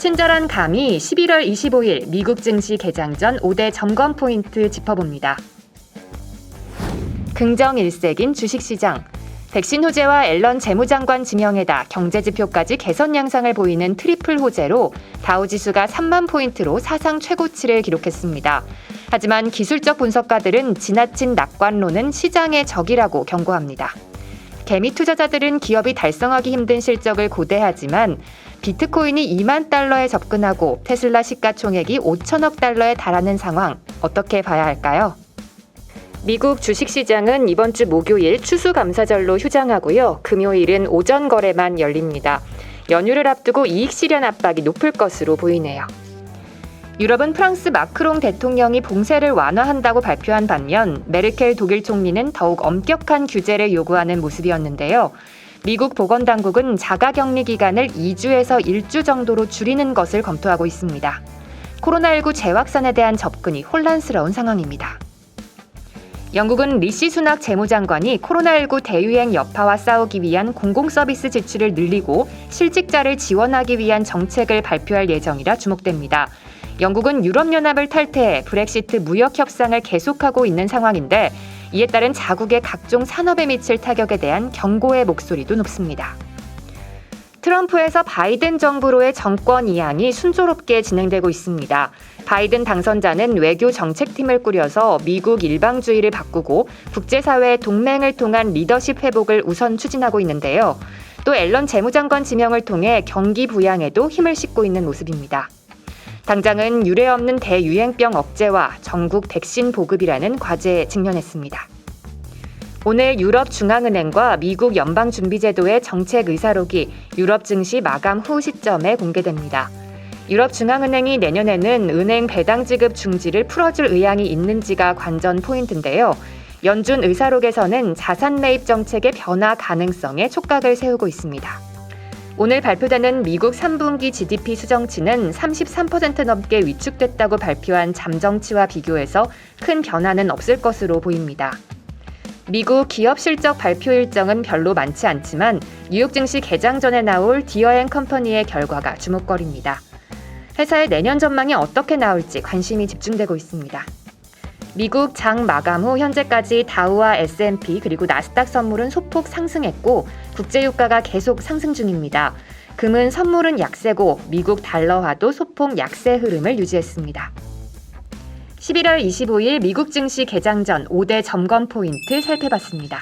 친절한 감이 11월 25일 미국 증시 개장 전 5대 점검 포인트 짚어봅니다. 긍정 일색인 주식시장. 백신 호재와 앨런 재무장관 지명에다 경제 지표까지 개선 양상을 보이는 트리플 호재로 다우 지수가 3만 포인트로 사상 최고치를 기록했습니다. 하지만 기술적 분석가들은 지나친 낙관론은 시장의 적이라고 경고합니다. 개미 투자자들은 기업이 달성하기 힘든 실적을 고대하지만 비트코인이 2만 달러에 접근하고 테슬라 시가총액이 5천억 달러에 달하는 상황 어떻게 봐야 할까요? 미국 주식시장은 이번 주 목요일 추수감사절로 휴장하고요. 금요일은 오전 거래만 열립니다. 연휴를 앞두고 이익 실현 압박이 높을 것으로 보이네요. 유럽은 프랑스 마크롱 대통령이 봉쇄를 완화한다고 발표한 반면 메르켈 독일 총리는 더욱 엄격한 규제를 요구하는 모습이었는데요. 미국 보건당국은 자가격리 기간을 2주에서 1주 정도로 줄이는 것을 검토하고 있습니다. 코로나19 재확산에 대한 접근이 혼란스러운 상황입니다. 영국은 리시 수낙 재무장관이 코로나19 대유행 여파와 싸우기 위한 공공서비스 지출을 늘리고 실직자를 지원하기 위한 정책을 발표할 예정이라 주목됩니다. 영국은 유럽연합을 탈퇴해 브렉시트 무역 협상을 계속하고 있는 상황인데 이에 따른 자국의 각종 산업에 미칠 타격에 대한 경고의 목소리도 높습니다. 트럼프에서 바이든 정부로의 정권 이양이 순조롭게 진행되고 있습니다. 바이든 당선자는 외교 정책팀을 꾸려서 미국 일방주의를 바꾸고 국제사회의 동맹을 통한 리더십 회복을 우선 추진하고 있는데요. 또 앨런 재무장관 지명을 통해 경기 부양에도 힘을 싣고 있는 모습입니다. 당장은 유례 없는 대유행병 억제와 전국 백신 보급이라는 과제에 직면했습니다. 오늘 유럽 중앙은행과 미국 연방준비제도의 정책 의사록이 유럽 증시 마감 후 시점에 공개됩니다. 유럽 중앙은행이 내년에는 은행 배당 지급 중지를 풀어줄 의향이 있는지가 관전 포인트인데요. 연준 의사록에서는 자산 매입 정책의 변화 가능성에 촉각을 세우고 있습니다. 오늘 발표되는 미국 3분기 GDP 수정치는 33% 넘게 위축됐다고 발표한 잠정치와 비교해서 큰 변화는 없을 것으로 보입니다. 미국 기업 실적 발표 일정은 별로 많지 않지만 뉴욕 증시 개장 전에 나올 디어앤 컴퍼니의 결과가 주목거리입니다. 회사의 내년 전망이 어떻게 나올지 관심이 집중되고 있습니다. 미국 장 마감 후 현재까지 다우와 S&P 그리고 나스닥 선물은 소폭 상승했고 국제 유가가 계속 상승 중입니다. 금은 선물은 약세고 미국 달러화도 소폭 약세 흐름을 유지했습니다. 11월 25일 미국 증시 개장 전 5대 점검 포인트 살펴봤습니다.